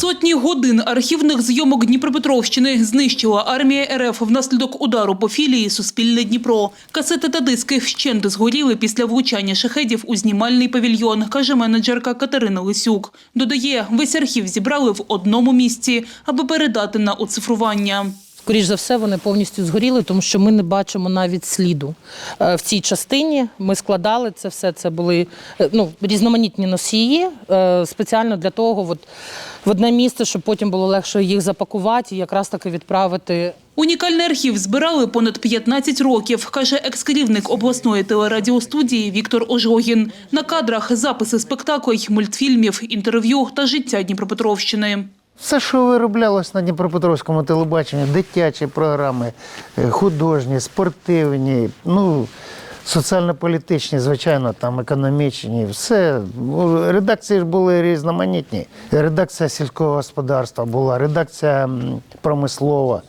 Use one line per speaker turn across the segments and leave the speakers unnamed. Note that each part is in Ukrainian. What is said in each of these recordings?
Сотні годин архівних зйомок Дніпропетровщини знищила армія РФ внаслідок удару по філії Суспільне Дніпро. Касети та диски вщент згоріли після влучання шахедів у знімальний павільйон, каже менеджерка Катерина Лисюк. Додає, весь архів зібрали в одному місці, аби передати на оцифрування.
Скоріш за все, вони повністю згоріли, тому що ми не бачимо навіть сліду. Е, В цій частині ми складали це все. Це були е, ну, різноманітні носії е, спеціально для того, от, в одне місце, щоб потім було легше їх запакувати і якраз таки відправити
Унікальний архів збирали понад 15 років, каже екс-керівник обласної телерадіостудії Віктор Ожогін. На кадрах записи спектаклей, мультфільмів, інтерв'ю та життя Дніпропетровщини.
Все, що вироблялось на Дніпропетровському телебаченні, дитячі програми, е, художні, спортивні, ну, соціально-політичні, звичайно, там економічні, все. Ну, Редакції ж були різноманітні. Редакція сільського господарства була, редакція промислова.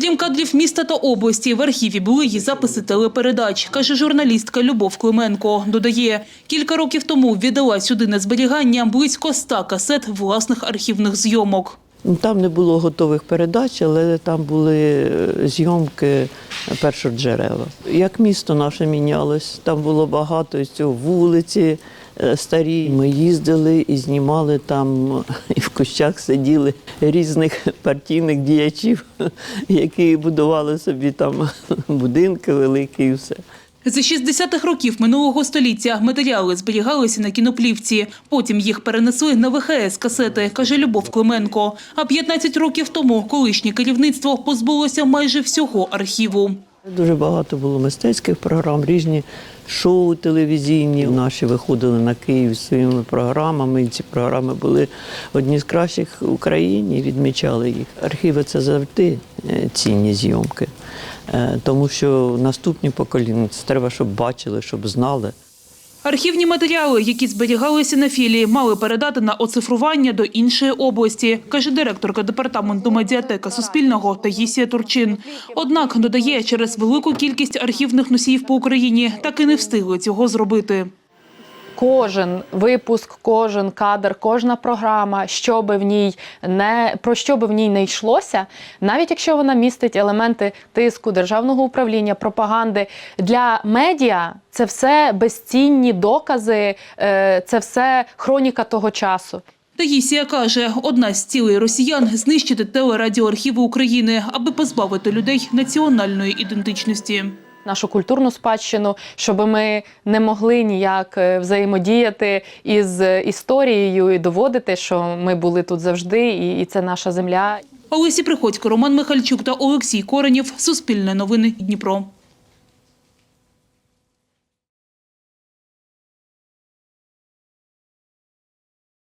Крім кадрів міста та області, в архіві були й записи телепередач, каже журналістка Любов Клименко. Додає, кілька років тому віддала сюди на зберігання близько ста касет власних архівних зйомок.
Ну, Там не було готових передач, але там були е, зйомки першоджерела. Як місто наше мінялось, там було багато цього вулиці е, старі. Ми їздили і знімали там, і в кущах сиділи різних партійних діячів, які будували собі там будинки великі і все.
З 60-х років минулого століття матеріали зберігалися на кіноплівці. Потім їх перенесли на ВХС-касети, каже Любов Клименко. А 15 років тому колишнє керівництво позбулося майже всього архіву.
Дуже багато було мистецьких програм, різні шоу телевізійні. Наші виходили на Київ з своїми програмами. Ці програми були одні з кращих в Україні, відмічали їх. Архіви це завжди е, цінні зйомки, Е, тому що наступні покоління це треба, щоб бачили, щоб знали.
Архівні матеріали, які зберігалися на філії, мали передати на оцифрування до іншої області, каже директорка департаменту медіатека Суспільного Таїсія Турчин. Однак, додає, через велику кількість архівних носіїв по Україні так і не встигли цього зробити.
Кожен випуск, кожен кадр, кожна програма, що би в ній не про що би в ній не йшлося, навіть якщо вона містить елементи тиску, державного управління, пропаганди для медіа, це все безцінні докази, е, це все хроніка того часу.
Таїсія каже, одна з цілей росіян – знищити телерадіоархіви України, аби позбавити людей національної ідентичності.
Нашу культурну спадщину, щоб ми не могли ніяк е, взаємодіяти із історією і доводити, що ми були тут завжди, і це наша земля.
Олесі Приходько, Роман Михальчук та Олексій Коренєв. Суспільне новини Дніпро.